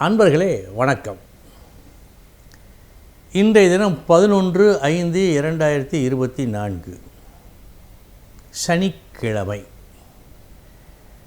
அன்பர்களே வணக்கம். இன்றைய தினம் பதினொன்று ஐந்து இரண்டாயிரத்தி இருபத்தி நான்கு. சனிக்கிழமை.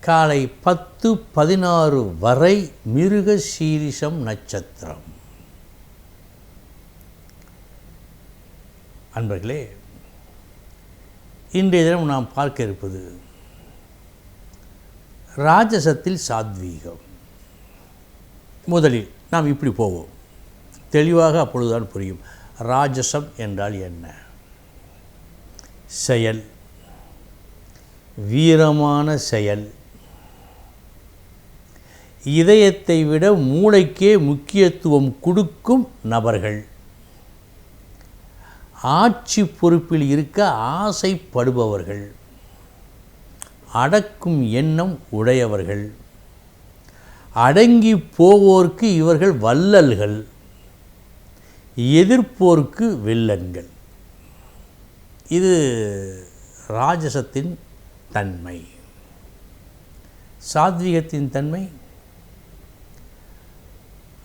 காலை பத்து பதினாறு வரை மிருக சீரிஷம் நட்சத்திரம். அன்பர்களே இன்றைய தினம் நாம் பார்க்க இருப்பது ராஜசத்தில் சாத்வீகம். முதலில் நாம் இப்படி போவோம். தெளிவாக அப்பொழுதுதான் புரியும். ராஜசம் என்றால் என்ன? செயல். வீரமான செயல். இதயத்தை விட மூளைக்கே முக்கியத்துவம் கொடுக்கும் நபர்கள். ஆட்சி பொறுப்பில் இருக்க ஆசைப்படுபவர்கள். அடக்கும் எண்ணம் உடையவர்கள். அடங்கி போவோர்க்கு இவர்கள் வள்ளல்கள் எதிர்ப்போர்க்கு வில்லன்கள். இது ராஜசத்தின் தன்மை. சாத்விகத்தின் தன்மை?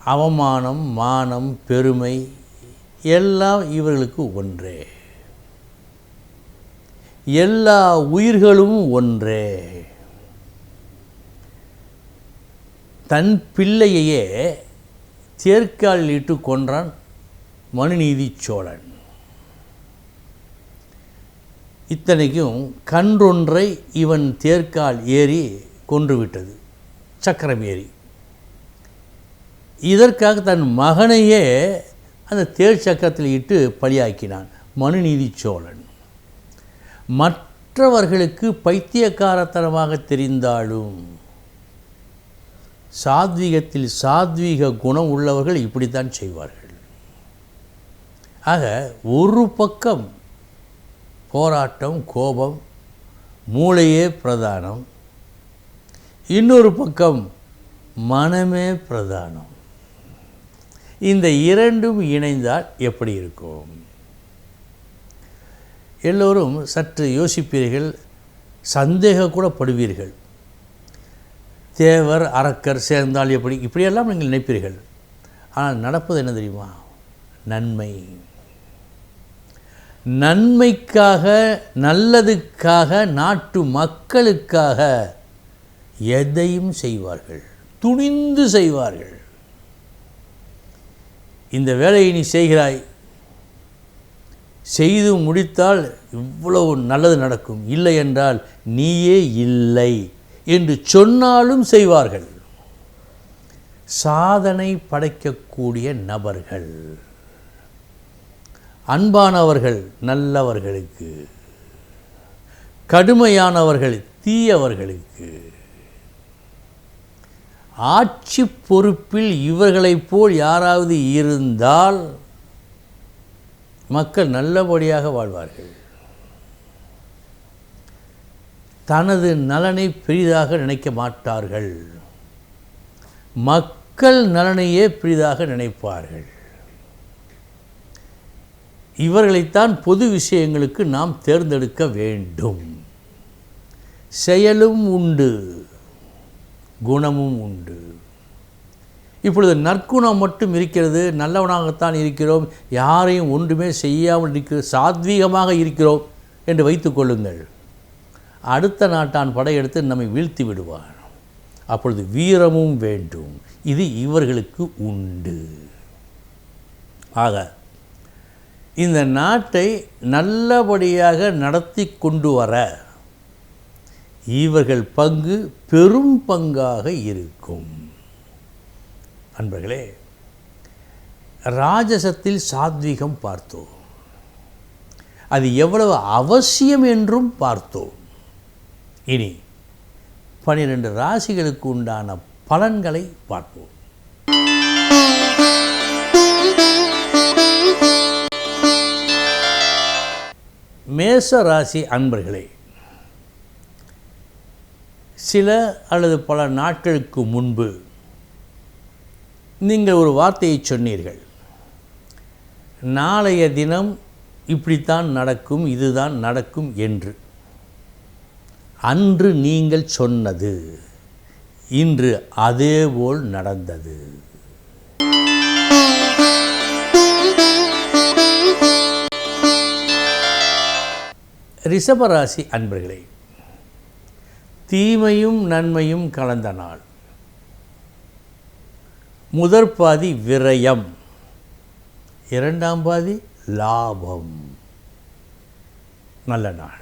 அவமானம் மானம் பெருமை எல்லாம் இவர்களுக்கு ஒன்றே. எல்லா உயிர்களும் ஒன்றே. தன் பிள்ளையையே தேர்க்கால் இட்டு கொன்றான் மனுநீதி சோழன். இத்தனைக்கும் கன்றொன்றை இவன் தேர்க்கால் ஏறி கொன்றுவிட்டது சக்கரம் ஏறி. இதற்காக தன் மகனையே அந்த தேர் சக்கரத்தில் இட்டு பலியாக்கினான் மனுநீதி சோழன். மற்றவர்களுக்கு பைத்தியக்காரத்தனமாக தெரிந்தாலும் சாத்வீகத்தில் சாத்வீக குணம் உள்ளவர்கள் இப்படித்தான் செய்வார்கள். ஆக ஒரு பக்கம் போராட்டம் கோபம் மூளையே பிரதானம் இன்னொரு பக்கம் மனமே பிரதானம். இந்த இரண்டும் இணைந்தால் எப்படி இருக்கும்? எல்லோரும் சற்று யோசிப்பீர்கள் சந்தேக கூட படுவீர்கள். தேவர் அரக்கர் சேர்ந்தால் எப்படி? இப்படியெல்லாம் நீங்கள் நினைப்பீர்கள். ஆனால் நடப்பது என்ன தெரியுமா? நன்மை. நன்மைக்காக நல்லதுக்காக நாட்டு மக்களுக்காக எதையும் செய்வார்கள். துணிந்து செய்வார்கள். இந்த வேலையை நீ செய்கிறாய். செய்து முடித்தால் இவ்வளவு நல்லது நடக்கும். இல்லை என்றால் நீயே இல்லை. என்று சொன்னாலும் செய்வார்கள். சாதனை படைக்கக்கூடிய நபர்கள். அன்பானவர்கள் நல்லவர்களுக்கு. கடுமையானவர்கள் தீயவர்களுக்கு. ஆட்சி பொறுப்பில் இவர்களைப் போல் யாராவது இருந்தால் மக்கள் நல்லபடியாக வாழ்வார்கள். தனது நலனை பெரிதாக நினைக்க மாட்டார்கள். மக்கள் நலனையே பெரிதாக நினைப்பார்கள். இவர்களைத்தான் பொது விஷயங்களுக்கு நாம் தேர்ந்தெடுக்க வேண்டும். செயலும் உண்டு குணமும் உண்டு. இப்பொழுது நற்குணம் மட்டும் இருக்கிறது நல்லவனாகத்தான் இருக்கிறோம் யாரையும் ஒன்றுமே செய்யாமல் இருக்கிற சாத்வீகமாக இருக்கிறோம் என்று வைத்துக்கொள்ளுங்கள் அடுத்த நாட்டான் படையெடுத்து நம்மை வீழ்த்தி விடுவார் அப்பொழுது வீரமும் வேண்டும். இது இவர்களுக்கு உண்டு. ஆக இந்த நாட்டை நல்லபடியாக நடத்தி கொண்டு வர இவர்கள் பங்கு பெரும் பங்காக இருக்கும். அன்பர்களே ராஜசத்தில் சாத்வீகம் பார்த்தோம். அது எவ்வளவு அவசியம் என்றும் பார்த்தோம். இனி பனிரெண்டு ராசிகளுக்கு உண்டான பலன்களை பார்ப்போம். மேச ராசி அன்பர்களே சில அல்லது பல நாட்களுக்கு முன்பு நீங்கள் ஒரு வார்த்தையை சொன்னீர்கள். நாளைய தினம் இப்படித்தான் நடக்கும் இதுதான் நடக்கும் என்று. அன்று நீங்கள் சொன்னது இன்று அதேபோல் நடந்தது. ரிஷபராசி அன்பர்களே தீமையும் நன்மையும் கலந்த நாள். முதற் பாதி விரயம் இரண்டாம் பாதி லாபம். நல்ல நாள்.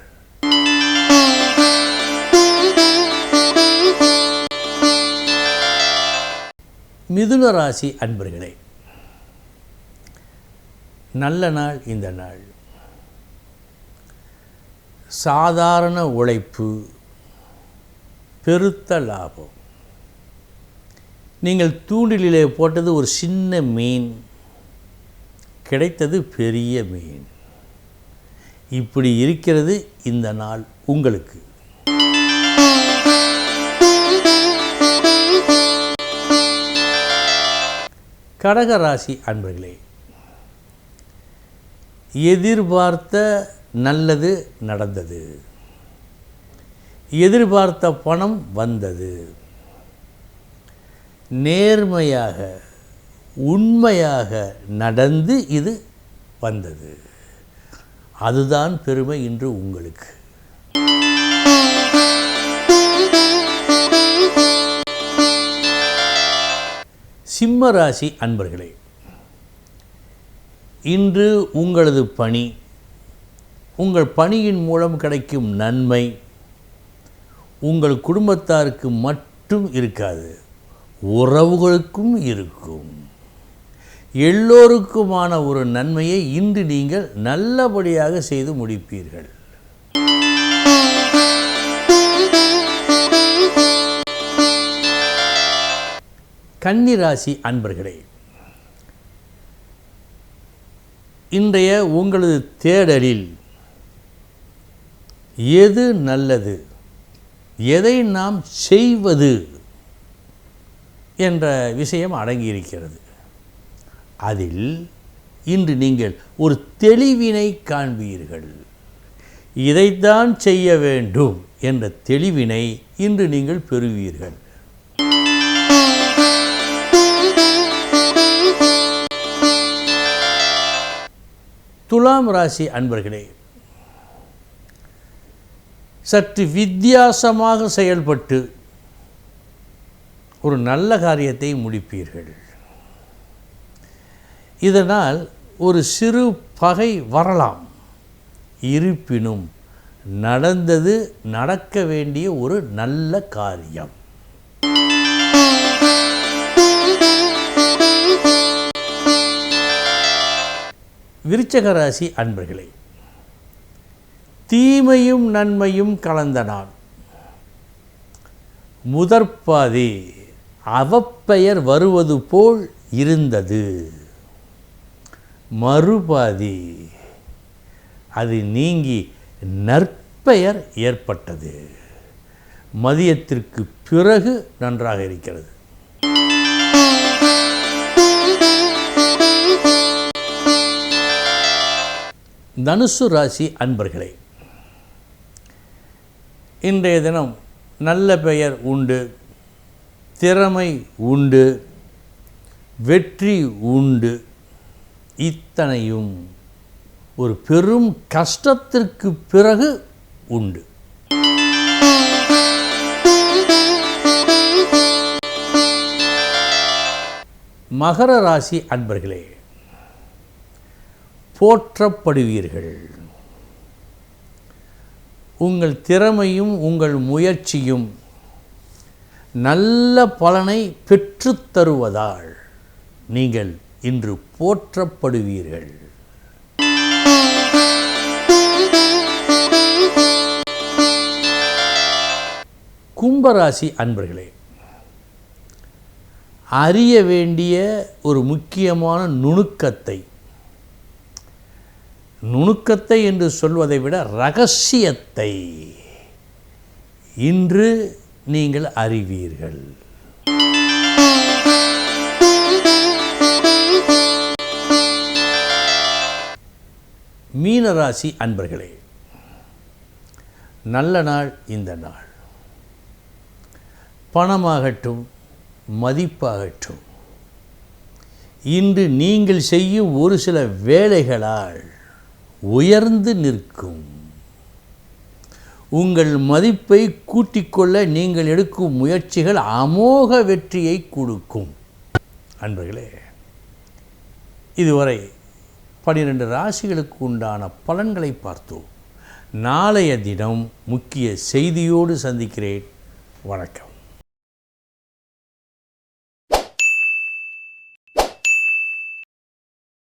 மிதுன ராசி அன்பர்களே நல்ல நாள் இந்த நாள். சாதாரண உழைப்பு பெருத்த லாபம். நீங்கள் தூண்டிலே போட்டது ஒரு சின்ன மீன் கிடைத்தது பெரிய மீன். இப்படி இருக்கிறது இந்த நாள் உங்களுக்கு. கடக ராசி அன்பர்களே எதிர்பார்த்த நல்லது நடந்தது. எதிர்பார்த்த பணம் வந்தது. நேர்மையாக உண்மையாக நடந்து இது வந்தது. அதுதான் பெருமை இன்று உங்களுக்கு. சிம்ம ராசி அன்பர்களே இன்று உங்களது பணி உங்கள் பணியின் மூலம் கிடைக்கும் நன்மை உங்கள் குடும்பத்தாருக்கு மட்டும் இருக்காது உறவுகளுக்கும் இருக்கும். எல்லோருக்குமான ஒரு நன்மையை இன்று நீங்கள் நல்லபடியாக செய்து முடிப்பீர்கள். கன்னிராசி அன்பர்களே இன்றைய உங்களது தேடலில் எது நல்லது எதை நாம் செய்வது என்ற விஷயம் அடங்கியிருக்கிறது. அதில் இன்று நீங்கள் ஒரு தெளிவினை காண்பீர்கள். இதைத்தான் செய்ய வேண்டும் என்ற தெளிவினை இன்று நீங்கள் பெறுவீர்கள். துலாம் ராசி அன்பர்களே சற்று வித்தியாசமாக செயல்பட்டு ஒரு நல்ல காரியத்தை முடிப்பீர்கள். இதனால் ஒரு சிறு பகை வரலாம். இருப்பினும் நடந்தது நடக்க வேண்டிய ஒரு நல்ல காரியம். விருச்சக ராசி அன்பர்களே தீமையும் நன்மையும் கலந்த நாள். முதற்பாதி அவப்பெயர் வருவது போல் இருந்தது. மறுபாதி அது நீங்கி நற்பெயர் ஏற்பட்டது. மதியத்திற்கு பிறகு நன்றாக இருக்கிறது. தனுசு ராசி அன்பர்களே இன்றைய தினம் நல்ல பெயர் உண்டு திறமை உண்டு வெற்றி உண்டு. இத்தனையும் ஒரு பெரும் கஷ்டத்திற்கு பிறகு உண்டு. மகர ராசி அன்பர்களே போற்றப்படுவீர்கள். உங்கள் திறமையும் உங்கள் முயற்சியும் நல்ல பலனை பெற்றுத்தருவதால் நீங்கள் இன்று போற்றப்படுவீர்கள். கும்பராசி அன்பர்களே அறிய வேண்டிய ஒரு முக்கியமான நுணுக்கத்தை நுணுக்கத்தை என்று சொல்வதை விட ரகசியத்தை இன்று நீங்கள் அறிவீர்கள். மீனராசி அன்பர்களே நல்ல நாள் இந்த நாள். பணமாகட்டும் மதிப்பாகட்டும் இன்று நீங்கள் செய்யும் ஒரு சில வேலைகளால் உயர்ந்து நிற்கும். உங்கள் மதிப்பை கூட்டிக்கொள்ள நீங்கள் எடுக்கும் முயற்சிகள் அமோக வெற்றியை கொடுக்கும். அன்பர்களே இதுவரை பனிரெண்டு ராசிகளுக்கு உண்டான பலன்களை பார்த்தோம். நாளைய தினம் முக்கிய செய்தியோடு சந்திக்கிறேன். வணக்கம்.